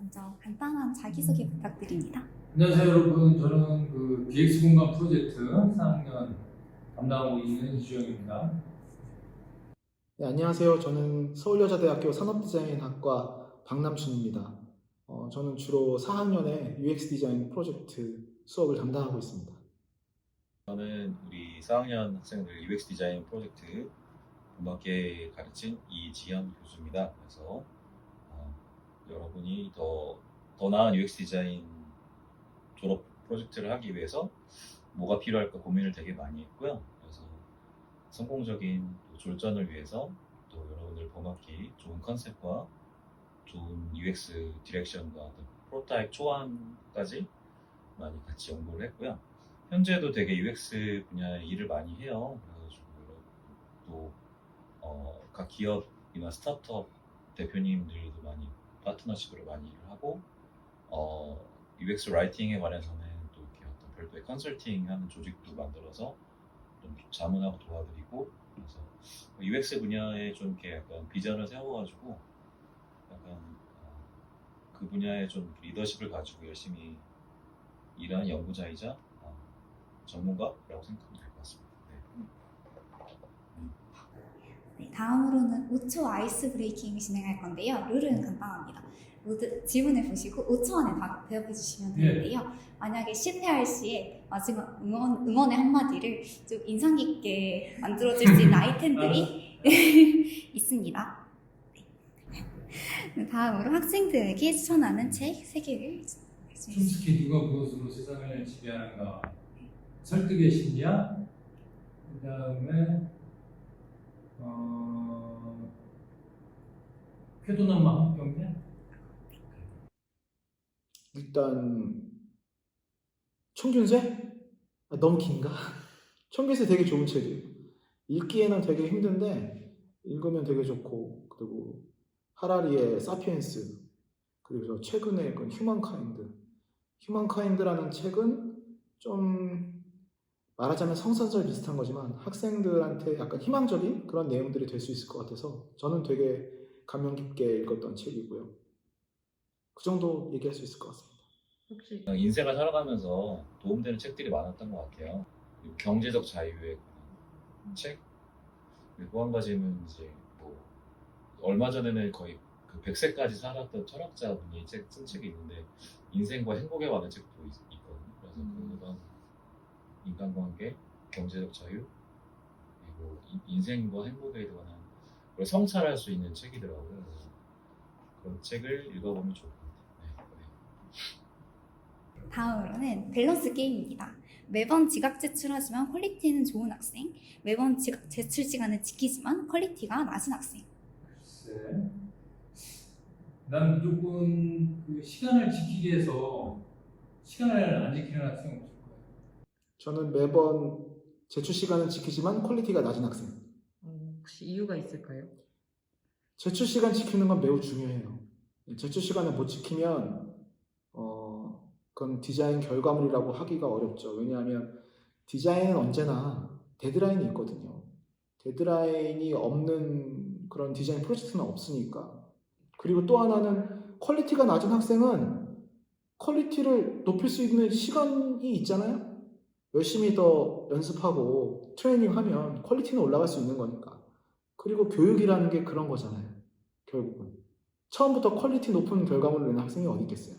먼저 간단한 자기소개 부탁드립니다. 안녕하세요 여러분 저는 그 BX 공간 프로젝트 4학년 담당하고 있는 이주영입니다 네, 안녕하세요. 저는 서울여자대학교 산업디자인학과 박남준입니다. 어, 저는 주로 4학년에 UX 디자인 프로젝트 수업을 담당하고 있습니다. 저는 우리 4학년 학생들 UX 디자인 프로젝트 본받게 가르친 이지현 교수입니다. 그래서 어, 여러분이 더, 더 나은 UX 디자인 졸업 프로젝트를 하기 위해서 뭐가 필요할까 고민을 되게 많이 했고요. 그래서 성공적인 또 졸전을 위해서 또 여러분들 본학기 좋은 컨셉과 좋은 UX 디렉션과 프로타입 초안까지 많이 같이 연구를 했고요. 현재도 되게 UX 분야에 일을 많이 해요. 그래가지고 또 어, 각 기업이나 스타트업 대표님들도 많이 파트너십으로 많이 일을 하고 어, UX 라이팅에 관해서는 또 이렇게 어떤 별도의 컨설팅하는 조직도 만들어서 좀 자문하고 도와드리고 그래서 UX 분야에 좀 이렇게 약간 비전을 세워가지고 약간 어, 그 분야에 좀 리더십을 가지고 열심히 일하는 연구자이자 어, 전문가라고 같습니다. 네. 네, 다음으로는 5초 아이스 브레이킹 진행할 건데요. 룰은 간단합니다. 모두 질문을 보시고 5초 안에 다 대답해 주시면 네. 되는데요. 만약에 실패할 시에 마지막 응원, 응원의 한마디를 좀 인상 깊게 만들어줄 수 있는 아이템들이 있습니다. 네. 다음으로 학생들에게 추천하는 책 3개를 춤스키 누가 무엇으로 세상을 지배하는가 설득의 심리학 그 다음에 어, 쾌도난마 합경제 일단 총균세? 아, 너무 긴가? 총균세 되게 좋은 책이에요. 읽기에는 되게 힘든데 읽으면 되게 좋고 그리고 하라리의 사피엔스 그리고 저 최근에 그 휴먼카인드 휴먼카인드라는 책은 좀 말하자면 성선설 비슷한 거지만 학생들한테 약간 희망적인 그런 내용들이 될 수 있을 것 같아서 저는 되게 감명 깊게 읽었던 책이고요. 그 정도 얘기할 수 있을 것 같습니다. 혹시 인생을 살아가면서 도움되는 책들이 많았던 것 같아요. 경제적 자유에 관한 책 그리고 한 가지는 이제 뭐 얼마 전에는 거의 그 100세까지 살았던 철학자분이 책 쓴 책이 있는데 인생과 행복에 관한 책도 있, 거든요 그래서 그런 인간관계, 경제적 자유 그리고 인- 인생과 행복에 관한 걸 성찰할 수 있는 책이더라고요. 그런 책을 읽어보면 좋을 것 같아요. 네, 네. 다음으로는 밸런스 게임입니다. 매번 지각 제출하지만 퀄리티는 좋은 학생, 매번 지각 제출 시간을 지키지만 퀄리티가 낮은 학생. 글쎄 난 무조건 그 시간을 지키기 위해서 시간을 안 지키는 학생 저는 매번 제출 시간을 지키지만 퀄리티가 낮은 학생. 어, 혹시 이유가 있을까요? 제출 시간 지키는 건 매우 중요해요. 제출 시간을 못 지키면 어, 그건 디자인 결과물이라고 하기가 어렵죠. 왜냐하면 디자인은 언제나 데드라인이 있거든요. 데드라인이 없는 그런 디자인 프로젝트는 없으니까. 그리고 또 하나는 퀄리티가 낮은 학생은 퀄리티를 높일 수 있는 시간이 있잖아요. 열심히 더 연습하고 트레이닝하면 퀄리티는 올라갈 수 있는 거니까. 그리고 교육이라는 게 그런 거잖아요. 결국은. 처음부터 퀄리티 높은 결과물을 내는 학생이 어디 있겠어요.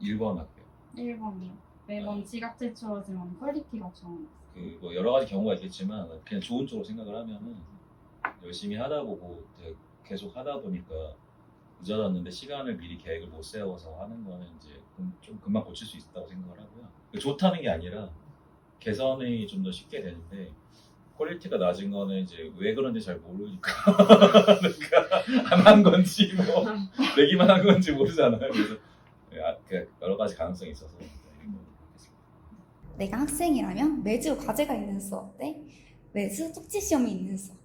1번 할게요. 1번이요. 매번 지각 제출하지만 퀄리티가 좋은 그뭐 여러 가지 경우가 있겠지만 그냥 좋은 쪽으로 생각을 하면은 열심히 하다 보고 이제 계속 하다 보니까 늦어졌는데 시간을 미리 계획을 못 세워서 하는 거는 이제 금- 좀 금방 고칠 수 있다고 생각을 하고요. 그 좋다는 게 아니라 개선이 좀 더 쉽게 되는데 퀄리티가 낮은 거는 이제 왜 그런지 잘 모르니까 그러니까 안 한 건지 뭐 내기만 한 건지 모르잖아요. 그래서 아, 그 여러 가지 가능성이 있어서 하겠습니다. 내가 학생이라면 매주 과제가 있는 수업 대 매주 쪽지 시험이 있는 수업.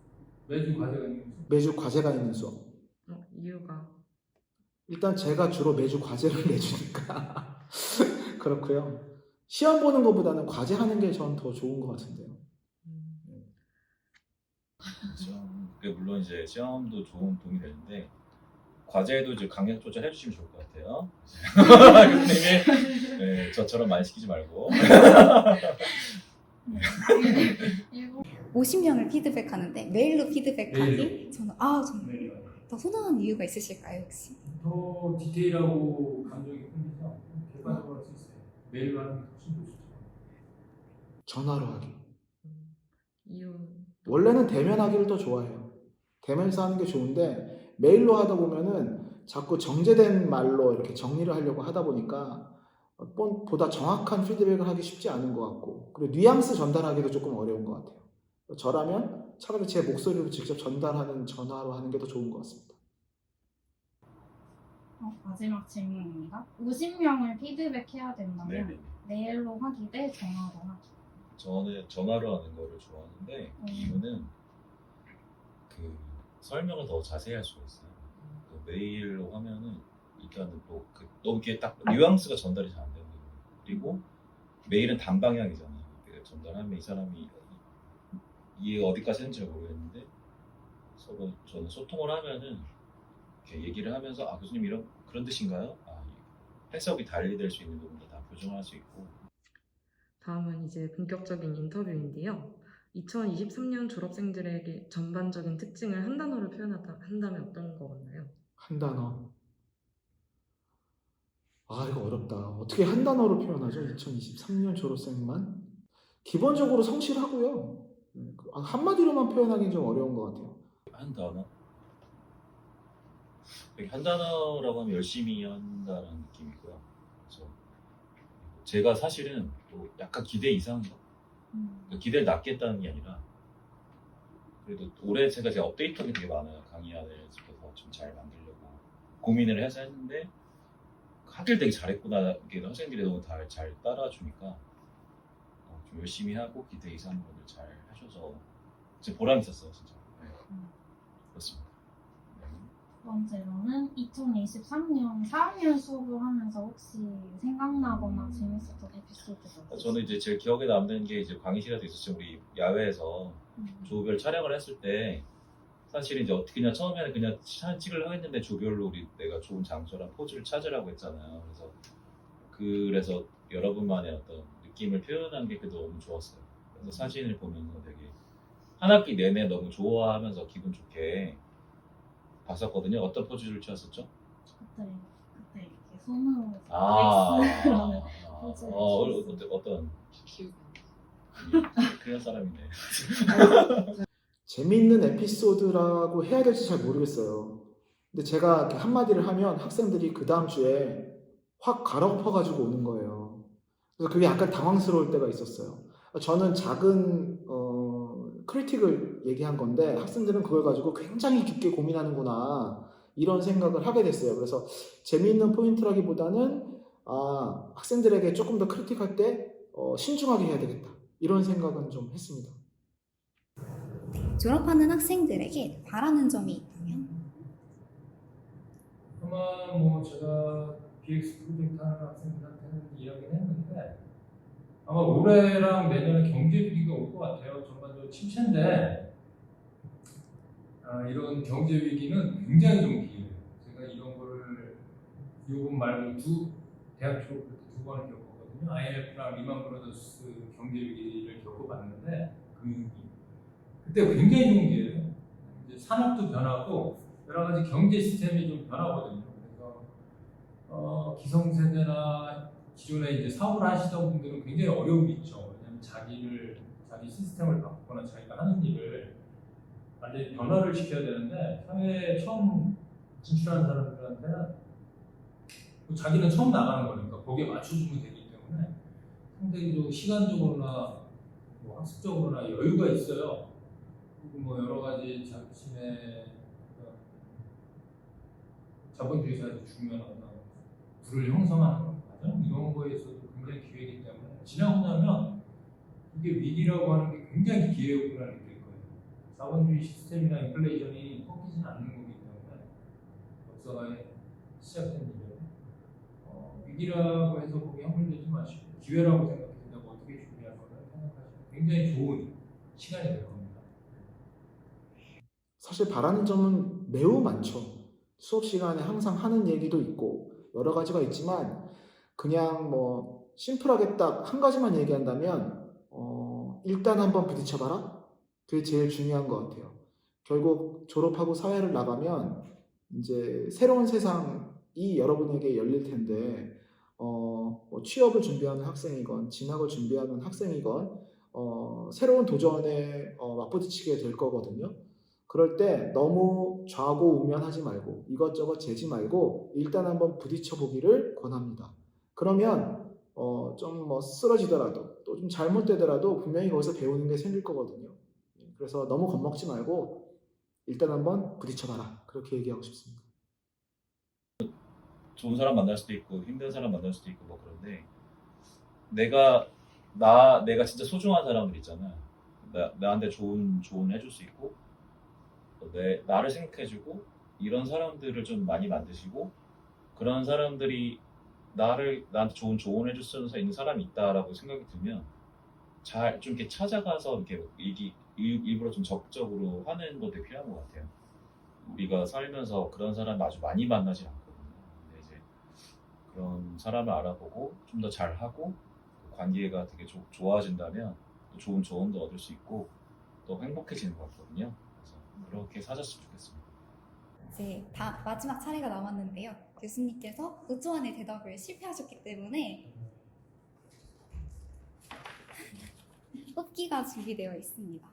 매주 과제가 있는 거죠. 매주 과제가 있는 수업. 어, 이유가 일단 제가 주로 매주 과제를 내주니까 그렇고요. 시험 보는 것보다는 과제 하는 게 전 더 좋은 것 같은데요. 음, 시험, 그 물론 이제 시험도 좋은 도움이 되는데 과제도 이제 강약 조절해 주시면 좋을 것 같아요. 교수님이 네, 저처럼 많이 시키지 말고. 일곱 50명을 피드백하는데 메일로 피드백하기. 저는 아 메일로. 더 선호하는 이유가 있으실까요 혹시? 더 디테일하고 감정이 풀려서 객관적으로 할 수 있어요. 메일로 하는 게 훨씬 더 좋죠. 전화로 하기. 이유 원래는 대면 하기를 더 좋아해요. 대면에서 하는 게 좋은데 메일로 하다 보면은 자꾸 정제된 말로 이렇게 정리를 하려고 하다 보니까 뻔- 보다 정확한 피드백을 하기 쉽지 않은 것 같고 그리고 뉘앙스 전달하기도 조금 어려운 것 같아요. 저라면 차라리 제 목소리로 직접 전달하는 전화로 하는 게 더 좋은 것 같습니다. 어, 마지막 질문입니다. 50명을 피드백해야 된다면 네네. 메일로 하기 대 전화로 하기. 저는 전화로 하는 거를 좋아하는데 음. 이유는 그 설명을 더 자세히 할 수가 있어요. 그 메일로 하면은 일단은 뭐그 너무 이게 딱 뉘앙스가 전달이 잘 안 되는 거예요. 그리고 메일은 단방향이잖아요. 내가 전달하면 이 사람이 이해가 어디까지 했는지 모르겠는데 서로 저는 소통을 하면은 이렇게 얘기를 하면서 아 교수님 이런 그런 뜻인가요? 아 해석이 달리 될 수 있는 부분도 다 보정할 수 있고 다음은 이제 본격적인 인터뷰인데요. 2023년 졸업생들에게 전반적인 특징을 한 단어로 표현하다 한다면 어떤 거 같나요? 한 단어. 아, 이거 어렵다. 어떻게 한 단어로 표현하죠? 2023년 졸업생만? 기본적으로 성실하고요. 음, 그- 아, 한마디로만 표현하기는 좀 어려운 것 같아요. 한 단어? 한 단어라고 하면 열심히 한다는 느낌이고요. 그래서 제가 사실은 또 약간 기대 이상, 음. 그러니까 기대를 낮게 했다는 게 아니라 그래도 올해 제가 이제 업데이트한 게 되게 많아요. 강의안을 집에서 좀 잘 만들려고 고민을 해서 했는데 하길 되게 잘했구나. 학생들이 너무 다 잘 따라주니까 열심히 하고 기대 이상으로 잘 하셔서 진짜 보람 있었어요, 진짜. 네. 음. 그렇습니다. 네. 두 번째로는 2023년 4학년 수업을 하면서 혹시 생각나거나 재밌었던 에피소드가 있으세요? 저는 이제 제일 기억에 남는 게 이제 강의실에서 있었죠. 우리 야외에서 음. 조별 촬영을 했을 때 사실 이제 어떻게 그냥 처음에는 그냥 사진 찍으려고 했는데 조별로 우리 내가 좋은 장소랑 포즈를 찾으라고 했잖아요. 그래서 그래서 여러분만의 어떤 느낌을 표현한 게 그래도 너무 좋았어요. 그래서 사진을 보면서 되게 한 학기 내내 너무 좋아하면서 기분 좋게 봤었거든요. 어떤 포즈를 취했었죠? 그때 그때 이렇게 손으로 아, X라는 아, 포즈를 어, 어. 어떤, 어떤 기억 그런 사람이네. 재미있는 에피소드라고 해야 될지 잘 모르겠어요. 근데 제가 한마디를 하면 학생들이 그 다음 주에 확 갈아엎어가지고 오는 거예요. 그래서 그게 약간 당황스러울 때가 있었어요. 저는 작은 어, 크리틱을 얘기한 건데 학생들은 그걸 가지고 굉장히 깊게 고민하는구나 이런 생각을 하게 됐어요. 그래서 재미있는 포인트라기보다는 아, 학생들에게 조금 더 크리틱할 때 어, 신중하게 해야 되겠다 이런 생각은 좀 했습니다. 졸업하는 학생들에게 바라는 점이 있다면 아마 뭐 제가 BX 프로젝트 하는 학생들한 테는 이야기를 했는데 아마 올해랑 내년에 경제 위기가 올 것 같아요. 전반적으로 침체인데 아, 이런 경제 위기는 굉장히 좀 길어요. 제가 이런 거를 요번 말고 두 대학 졸업 때두 번을 겪었거든요. IMF랑 리만 브라더스 경제 위기를 겪어봤는데 그 위기 그때 굉장히 좋은 기회예요. 산업도 변하고 여러 가지 경제 시스템이 좀 변하거든요. 그래서 어, 기성세대나 기존에 이제 사업을 하시던 분들은 굉장히 어려움이 있죠. 왜냐하면 자기를 자기 시스템을 바꾸거나 자기가 하는 일을 완전히 변화를 시켜야 되는데 사회에 처음 진출하는 사람들한테는 뭐 자기는 처음 나가는 거니까 거기에 맞춰주면 되기 때문에 상당히 좀 시간적으로나 뭐 학습적으로나 여유가 있어요. 그리고 뭐 여러 가지 자신의 어떤 자본주의 사회에서 중요한 어떤 부를 형성하는 이런 거에서도 굉장히 기회이기 때문에 지나고 나면 이게 위기라고 하는 게 굉장히 기회였구나 느낄 거예요. 자본주의 시스템이나 인플레이션이 꺾이지는 않는 거기 때문에 역사가 시작된 일이에요. 어, 위기라고 해서 거기 허물되지 마시고 기회라고 생각해서 어떻게 준비할 거를 생각하시면 굉장히 좋은 시간이 될 겁니다. 사실 바라는 점은 매우 많죠. 수업 시간에 항상 하는 얘기도 있고 여러 가지가 있지만 그냥 뭐 심플하게 딱 한 가지만 얘기한다면 어, 일단 한번 부딪혀봐라. 그게 제일 중요한 것 같아요. 결국 졸업하고 사회를 나가면 이제 새로운 세상이 여러분에게 열릴 텐데 어, 뭐 취업을 준비하는 학생이건 진학을 준비하는 학생이건 어, 새로운 도전에 어, 맞부딪히게 될 거거든요. 그럴 때 너무 좌고우면하지 말고 이것저것 재지 말고 일단 한번 부딪혀 보기를 권합니다. 그러면 어, 좀 뭐 쓰러지더라도 또 좀 잘못되더라도 분명히 거기서 배우는 게 생길 거거든요. 그래서 너무 겁먹지 말고 일단 한번 부딪혀봐라. 그렇게 얘기하고 싶습니다. 좋은 사람 만날 수도 있고 힘든 사람 만날 수도 있고 뭐 그런데 내가 나 내가 진짜 소중한 사람들 있잖아. 나 나한테 좋은 조언 해줄 수 있고 또내 나를 생각해주고 이런 사람들을 좀 많이 만드시고 그런 사람들이 나를 나한테 좋은 조언 해 줄 수 있는 사람이 있다라고 생각이 들면 잘 좀 이렇게 찾아가서 이렇게 얘기 일- 일부러 좀 적극적으로 하는 것도 필요한 것 같아요. 우리가 살면서 그런 사람 아주 많이 만나지 않거든요. 근데 이제 그런 사람을 알아보고 좀 더 잘하고 그 관계가 되게 조- 좋아진다면 또 좋은 조언도 얻을 수 있고 또 행복해지는 것 같거든요. 그래서 그렇게 사셨으면 좋겠습니다. 이제 다 마지막 차례가 남았는데요. 교수님께서 5초 안에 대답을 실패하셨기 때문에 뽑기가 준비되어 있습니다.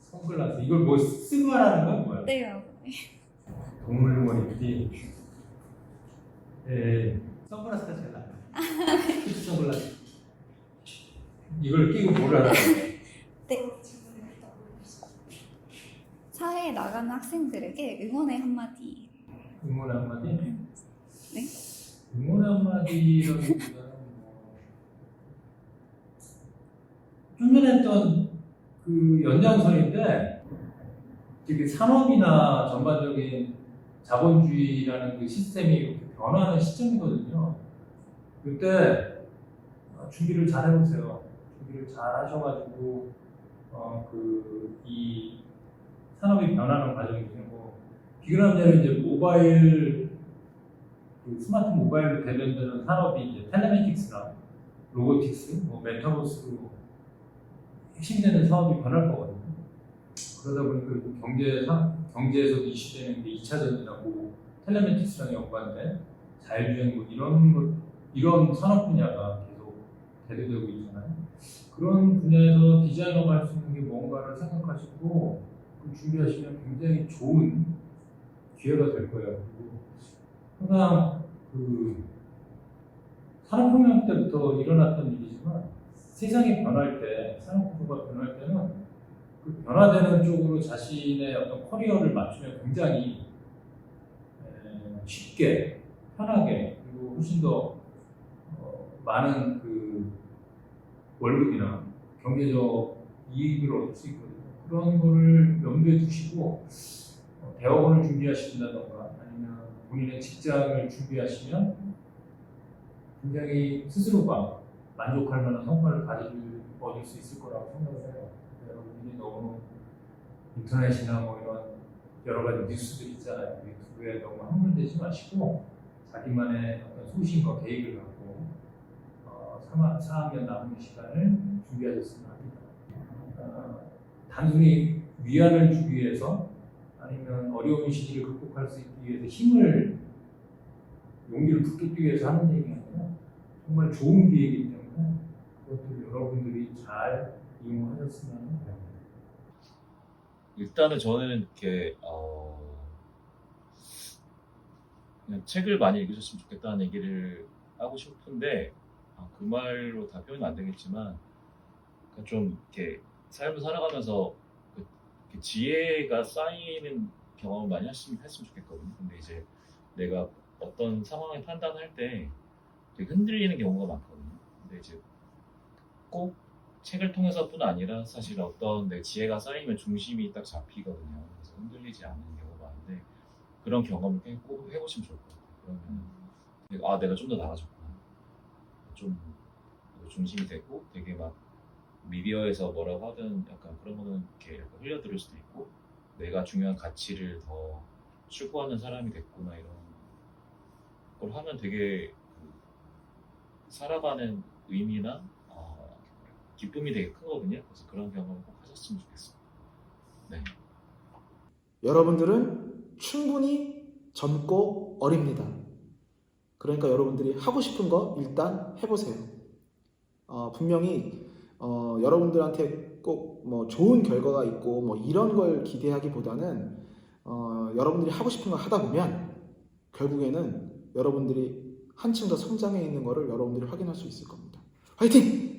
선글라스 이걸 뭐 쓰고 하라는 건 뭐야? 네요. 동물 머리띠. 예, 선글라스가 제일 나아. 선글라스. 이걸 끼고 뭘 거야? 네. 사회에 나가는 학생들에게 응원의 한마디. 응원 한마디? 네. 응원 한마디라기보다는 뭐. 좀 전에 했던 그 연장선인데, 되게 산업이나 전반적인 자본주의라는 그 시스템이 변화하는 시점이거든요. 그때 어, 준비를 잘 해보세요. 준비를 잘 하셔가지고, 어, 그, 이 산업이 변하는 과정이죠. 뭐, 비근한 예는 이제 모바일, 그 스마트 모바일로 대변되는 산업이 이제 텔레메틱스나 로보틱스, 뭐 메타버스로 핵심되는 사업이 변할 거거든요. 그러다 보니까 그 경제 상 경제에서도 이슈되는 게 2차 전지라고 텔레메틱스랑 연관된 자율주행 뭐 이런 것 이런 산업 분야가 대두되고 있잖아요. 그런 분야에서 디자이너가 할 수 있는 게 뭔가를 생각하시고 그 준비하시면 굉장히 좋은 기회가 될 거예요. 그리고 항상 그 산업혁명 때부터 일어났던 일이지만 세상이 변할 때, 산업구조가 변할 때는 그 변화되는 쪽으로 자신의 어떤 커리어를 맞추면 굉장히 에, 쉽게, 편하게, 그리고 훨씬 더 어, 많은 그 월급이나 경제적 이익을 얻을 수 있거든요. 그런 거를 염두에 두시고 어, 대학원을 준비하신다던가 아니면 본인의 직장을 준비하시면 굉장히 스스로가 만족할 만한 성과를 가질 얻을 수 있을 거라고 생각을 해요. 여러분들이 너무 인터넷이나 뭐 이런 여러 가지 뉴스들 있잖아요. 유튜브에 너무 함몰되지 마시고 자기만의 어떤 소신과 계획을 갖고 어, 3학, 4학년 남은 시간을 준비하셨으면 합니다. 어, 단순히 위안을 주기 위해서 아니면 어려운 시기를 극복할 수 있기 위해서 힘을 용기를 북돋기 위해서 하는 얘기가 아니라 정말 좋은 기회이기 때문에 그것들 여러분들이 잘 이용하셨으면 합니다. 일단은 저는 이렇게 어 그냥 책을 많이 읽으셨으면 좋겠다는 얘기를 하고 싶은데 아, 그 말로 다 표현이 안 되겠지만 그러니까 좀 이렇게 삶을 살아가면서 그 이렇게 지혜가 쌓이는 경험을 많이 했으면, 했으면 좋겠거든요. 근데 이제 내가 어떤 상황을 판단할 때 되게 흔들리는 경우가 많거든요. 근데 이제 꼭 책을 통해서뿐 아니라 사실 어떤 내 지혜가 쌓이면 중심이 딱 잡히거든요. 그래서 흔들리지 않는 경우가 많은데 그런 경험을 꽤꼭 해보시면 좋을 것 같아요. 그러면 내가, 아 내가 좀 더 나아졌구나. 좀 중심이 되고 되게 막 미디어에서 뭐라고 하든 약간 그런 거는 이렇게 약간 흘려들을 수도 있고 내가 중요한 가치를 더 추구하는 사람이 됐구나 이런 걸 하면 되게 그 살아가는 의미나 어, 기쁨이 되게 크거든요. 그래서 그런 경험을 꼭 하셨으면 좋겠습니다. 네. 여러분들은 충분히 젊고 어립니다. 그러니까 여러분들이 하고 싶은 거 일단 해보세요. 어, 분명히 어, 여러분들한테 꼭 뭐 좋은 결과가 있고 뭐 이런 걸 기대하기보다는 어, 여러분들이 하고 싶은 거 하다 보면 결국에는 여러분들이 한층 더 성장해 있는 거를 여러분들이 확인할 수 있을 겁니다. 화이팅!